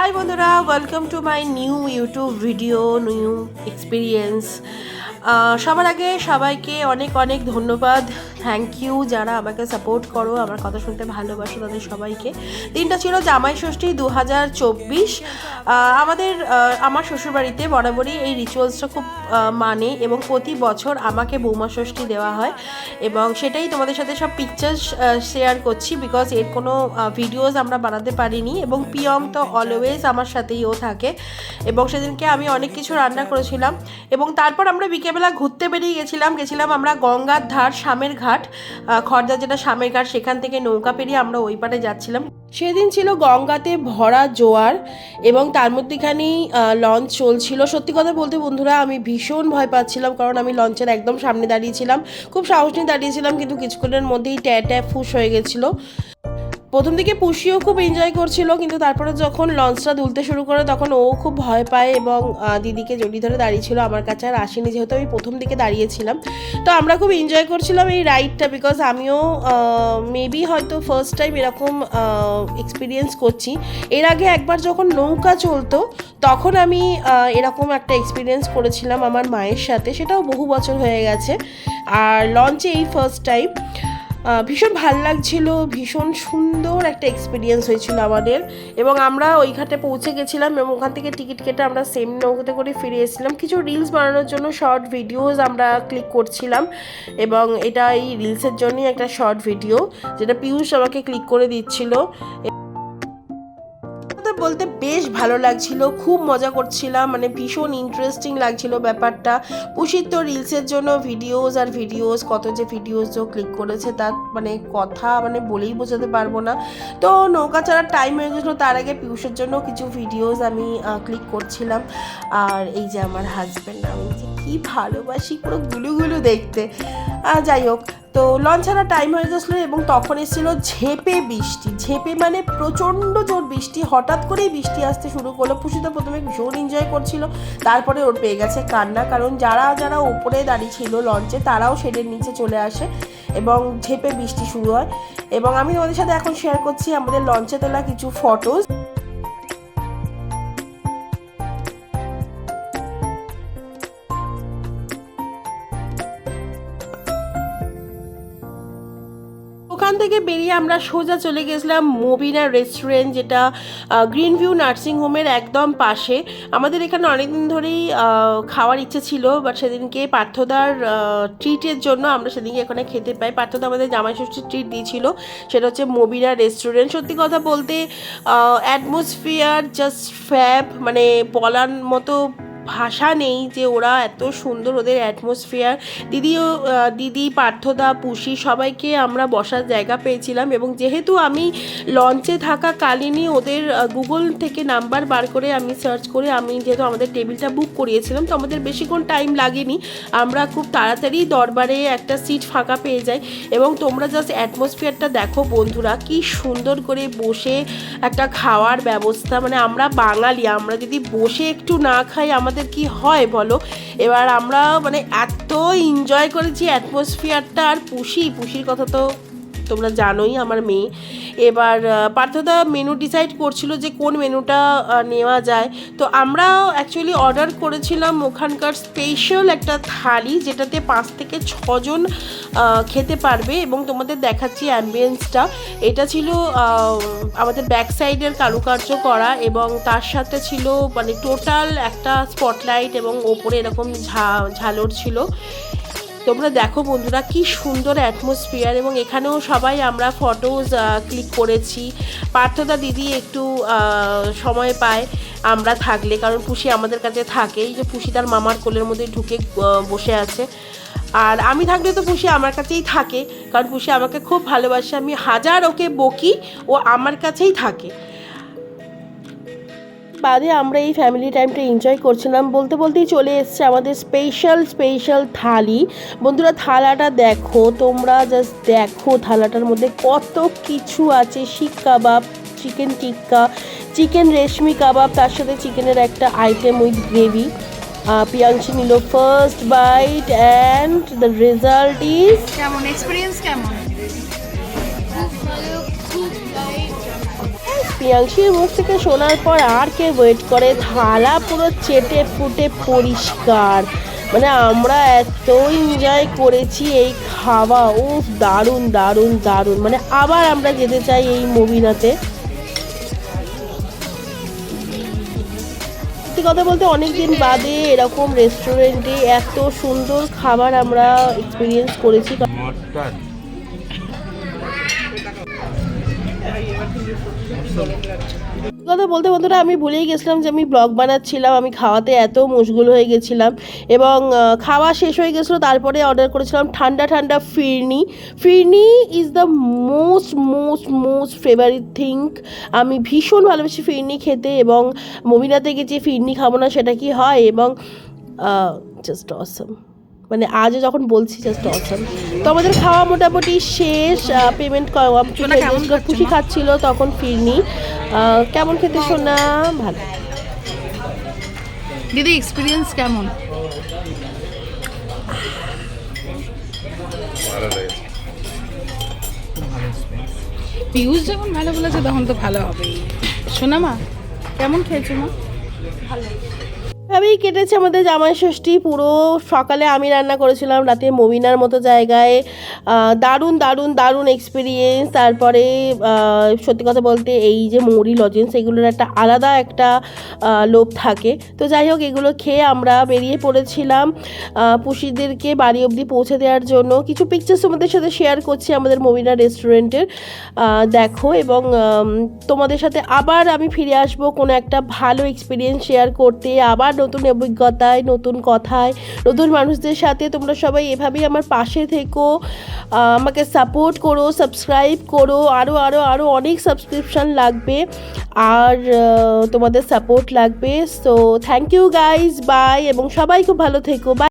High বন্ধুরা welcome to my new YouTube video new experience সবার আগে সবাইকে অনেক অনেক ধন্যবাদ। থ্যাংক ইউ যারা আমাকে সাপোর্ট করো, আমার কথা শুনতে ভালোবাসো তাদের সবাইকে। দিনটা ছিল জামাই ষষ্ঠী দু হাজার চব্বিশ আমাদের আমার শ্বশুরবাড়িতে বরাবরই এই রিচুয়ালসটা খুব মানে এবং প্রতি বছর আমাকে বৌমা ষষ্ঠী দেওয়া হয় এবং সেটাই তোমাদের সাথে সব পিকচার্স শেয়ার করছি বিকজ এর কোনো ভিডিওস আমরা বানাতে পারিনি এবং পিয়ম তো অলওয়েজ আমার সাথেই ও থাকে এবং সেদিনকে আমি অনেক কিছু রান্না করেছিলাম এবং তারপর আমরা বিকেলবেলা ঘুরতে বেরিয়ে গেছিলাম গেছিলাম আমরা গঙ্গার ধার, শামের ঘাট আহ, খর্দা যেটা সামের ঘাট সেখান থেকে নৌকা পেরিয়ে আমরা ওই পারে যাচ্ছিলাম। সেদিন ছিল গঙ্গাতে ভরা জোয়ার এবং তার মধ্যেখানেই লঞ্চ চলছিল। সত্যি কথা বলতে বন্ধুরা আমি ভীষণ ভয় পাচ্ছিলাম কারণ আমি লঞ্চের একদম সামনে দাঁড়িয়েছিলাম খুব সাহস নিয়ে দাঁড়িয়েছিলাম কিন্তু কিছুক্ষণের মধ্যেই ট্যা ট্যা ফুস হয়ে গেছিল। প্রথম দিকে পুষিও খুব এনজয় করছিল, কিন্তু তারপরে যখন লঞ্চটা দুলতে শুরু করে তখন ও খুব ভয় পায় এবং দিদিকে জড়িয়ে ধরে দাঁড়িয়েছিল। আমার কাছে আর আসেনি, যেহেতু আমি প্রথম দিকে দাঁড়িয়েছিলাম। তো আমরা খুব এনজয় করছিলাম এই রাইডটা বিকজ আমিও মেবি হয়তো ফার্স্ট টাইম এরকম এক্সপিরিয়েন্স করছি। এর আগে একবার যখন নৌকা চলতো, তখন আমি এরকম একটা এক্সপিরিয়েন্স করেছিলাম আমার মায়ের সাথে। সেটাও বহু বছর হয়ে গেছে। আর লঞ্চে এই ফার্স্ট টাইম ভীষণ ভালো লাগছিল, ভীষণ সুন্দর একটা এক্সপিরিয়েন্স হয়েছিল আমাদের। এবং আমরা ওই ঘাটে পৌঁছে গেছিলাম এবং ওখান থেকে টিকিট কেটে আমরা সেম নৌকোতে করে ফিরে এসেছিলাম। কিছু রিলস বানানোর জন্য শর্ট ভিডিওস আমরা ক্লিক করছিলাম এবং এটা এই রিলসের জন্যই একটা শর্ট ভিডিও যেটা পিয়ুষ আমাকে ক্লিক করে দিচ্ছিল। বলতে বেশ ভালো লাগছিল, খুব মজা করছিলাম মানে ভীষণ ইন্টারেস্টিং লাগছিল ব্যাপারটা। পুষির তো রিলসের জন্য ভিডিওস আর ভিডিওস কত যে ভিডিওস ও ক্লিক করেছে তার মানে কথা মানে বলেই বোঝাতে পারব না। তো নৌকা চড়ার টাইম হয়ে গেছিল, তার আগে পিউষের জন্য কিছু ভিডিওস আমি ক্লিক করছিলাম। আর এই যে আমার হাজব্যান্ড আমি যে কি ভালোবাসি পুরো গুলু গুলু দেখতে। যাই হোক, তো লঞ্চ ছাড়া টাইম হয়ে গেছিল এবং তখন এসেছিল ঝেপে বৃষ্টি। ঝেপে মানে প্রচণ্ড জোর বৃষ্টি, হঠাৎ করেই বৃষ্টি আসতে শুরু করল। পুষি তো প্রথমে ভীষণ এনজয় করছিল, তারপরে ওর পেয়ে গেছে কান্না, কারণ যারা যারা ওপরে দাঁড়িয়ে ছিল লঞ্চে তারাও শেডের নিচে চলে আসে এবং ঝেপে বৃষ্টি শুরু হয়। এবং আমি তোমাদের সাথে এখন শেয়ার করছি আমাদের লঞ্চে তোলা কিছু ফটোজ ওখান থেকে বেরিয়ে আমরা সোজা চলে গেছিলাম মোবিনা রেস্টুরেন্ট, যেটা গ্রিন ভিউ নার্সিং হোমের একদম পাশে। আমাদের এখানে অনেকদিন ধরেই খাওয়ার ইচ্ছে ছিল বাট সেদিনকে পার্থদার ট্রিটের জন্য আমরা সেদিনকে এখানে খেতে পাই। পার্থদা আমাদের জামাই ষষ্ঠীর ট্রিট দিয়েছিল, সেটা হচ্ছে মোবিনা রেস্টুরেন্ট। সত্যি কথা বলতে অ্যাটমসফিয়ার জাস্ট ফ্যাব মানে বলার মতো ভাষা নেই যে ওরা এত সুন্দর ওদের অ্যাটমসফিয়ার দিদিও দিদি, পার্থদা, পুষি সবাইকে আমরা বসার জায়গা পেয়েছিলাম এবং যেহেতু আমি লঞ্চে থাকা কালীনই ওদের গুগল থেকে নাম্বার বার করে আমি সার্চ করে আমি যেহেতু আমাদের টেবিলটা বুক করিয়েছিলাম, তো আমাদের বেশিক্ষণ টাইম লাগেনি। আমরা খুব তাড়াতাড়ি দরবারে একটা সিট ফাঁকা পেয়ে যাই এবং তোমরা জাস্ট অ্যাটমসফিয়ারটা দেখো বন্ধুরা, কি সুন্দর করে বসে একটা খাওয়ার ব্যবস্থা। মানে আমরা বাঙালি, আমরা যদি বসে একটু না খাই আমাদের কি হয় বলো? এবার আমরা মানে এত এনজয় করেছি অ্যাটমসফিয়ারটা আর পুষি, পুষির কথা তো তোমরা জানোই আমার মেয়ে। এবার পার্থদা মেনু ডিসাইড করছিল যে কোন মেনুটা নেওয়া যায়। তো আমরা অ্যাকচুয়ালি অর্ডার করেছিলাম ওখানকার স্পেশাল একটা থালি যেটাতে পাঁচ থেকে ছজন খেতে পারবে এবং তোমাদের দেখাচ্ছি অ্যাম্বিয়েন্সটা এটা ছিল আমাদের ব্যাক সাইডের কারুকার্য করা এবং তার সাথে ছিল মানে টোটাল একটা স্পটলাইট এবং ওপরে এরকম ঝা, ঝালর ছিল। তোমরা দেখো বন্ধুরা, কি সুন্দর অ্যাটমসফিয়ার এবং এখানেও সবাই আমরা ফটোজ ক্লিক করেছি। পার্থদা দিদি একটু সময় পায় আমরা থাকলে, কারণ পুষি আমাদের কাছে থাকে। এই যে পুষি তার মামার কোলের মধ্যে ঢুকে বসে আছে। আর আমি থাকলে তো পুষি আমার কাছেই থাকে, কারণ পুষি আমাকে খুব ভালোবাসে। আমি হাজার ওকে বকি, ও আমার কাছেই থাকে। বাদে আমরা এই ফ্যামিলি টাইমটা এনজয় করছিলাম। বলতে বলতেই চলে এসছে আমাদের স্পেশাল স্পেশাল থালি। বন্ধুরা, থালাটা দেখো, তোমরা জাস্ট দেখো থালাটার মধ্যে কত কিছু আছে। Seekh kebab chicken tikka chicken reshmi kebab, তার সাথে চিকেনের একটা আইটেম উইথ গ্রেভি পিয়াংশি নিল। First bite and the result is কেমন? এক্সপিরিয়েন্স কেমন? প্রিয়াংশীর মুখ থেকে শোনার পর আর কে ওয়েট করে। থালা পুরো চেটে ফুটে পরিষ্কার। মানে আমরা এত এনজয় করেছি এই খাওয়া। ও দারুণ দারুণ দারুণ। মানে আবার আমরা যেতে চাই এই মুভিনাতে সত্যি কথা বলতে অনেক দিন বাদে এরকম রেস্টুরেন্টে এত সুন্দর খাবার আমরা এক্সপিরিয়েন্স করেছি। কথা বলতে বন্ধুরা আমি ভুলেই গেছিলাম যে আমি ব্লগ বানাচ্ছিলাম, আমি খাওয়াতে এত মশগুল হয়ে গেছিলাম এবং খাওয়া শেষ হয়ে গেছিল, তারপরে অর্ডার করেছিলাম ঠান্ডা ঠান্ডা phirni. Phirni is the most most most favourite think আমি ভীষণ ভালোবাসি ফিরনি খেতে এবং মমিনাতে গেছি ফিরনি খাব না সেটা কি হয় এবং জাস্ট অসম মানে আজও যখন বলছি জাস্ট অসম তো আমাদের খাওয়া মোটামুটি শেষ পেমেন্ট খুশি খাচ্ছিল তখন ফিরনি। কেমন খেতে শোনা ভালো। দিদি এক্সপিরিয়েন্স কেমন? ভালো পিউষ যখন ভালো বলেছে তখন তো ভালো হবেই। শোনা মা কেমন খেয়েছো মা? এভাবেই কেটেছে আমাদের জামাই ষষ্ঠী। পুরো সকালে আমি রান্না করেছিলাম রাতে মমিনার মতো জায়গায়। দারুণ দারুণ দারুণ এক্সপিরিয়েন্স তারপরে সত্যি কথা বলতে এই যে মৌরি লজেন্স এগুলোর একটা আলাদা একটা লোভ থাকে। তো যাই হোক, এগুলো খেয়ে আমরা বেরিয়ে পড়েছিলাম পুষিদেরকে বাড়ি অবধি পৌঁছে দেওয়ার জন্য। কিছু পিকচার্স তোমাদের সাথে শেয়ার করছি আমাদের মমিনা রেস্টুরেন্টের দেখো এবং তোমাদের সাথে আবার আমি ফিরে আসব কোনো একটা ভালো এক্সপিরিয়েন্স শেয়ার করতে। আবার নতুন অভিজ্ঞতায়, নতুন কথায়, নতুন মানুষদের সাথে তোমরা সবাই এভাবেই আমার পাশে থেকো। আমাকে সাপোর্ট করো সাবস্ক্রাইব করো আরও আরও আরও অনেক সাবস্ক্রিপশান লাগবে আর তোমাদের সাপোর্ট লাগবে। So thank you guys bye এবং সবাই খুব ভালো থেকো। বাই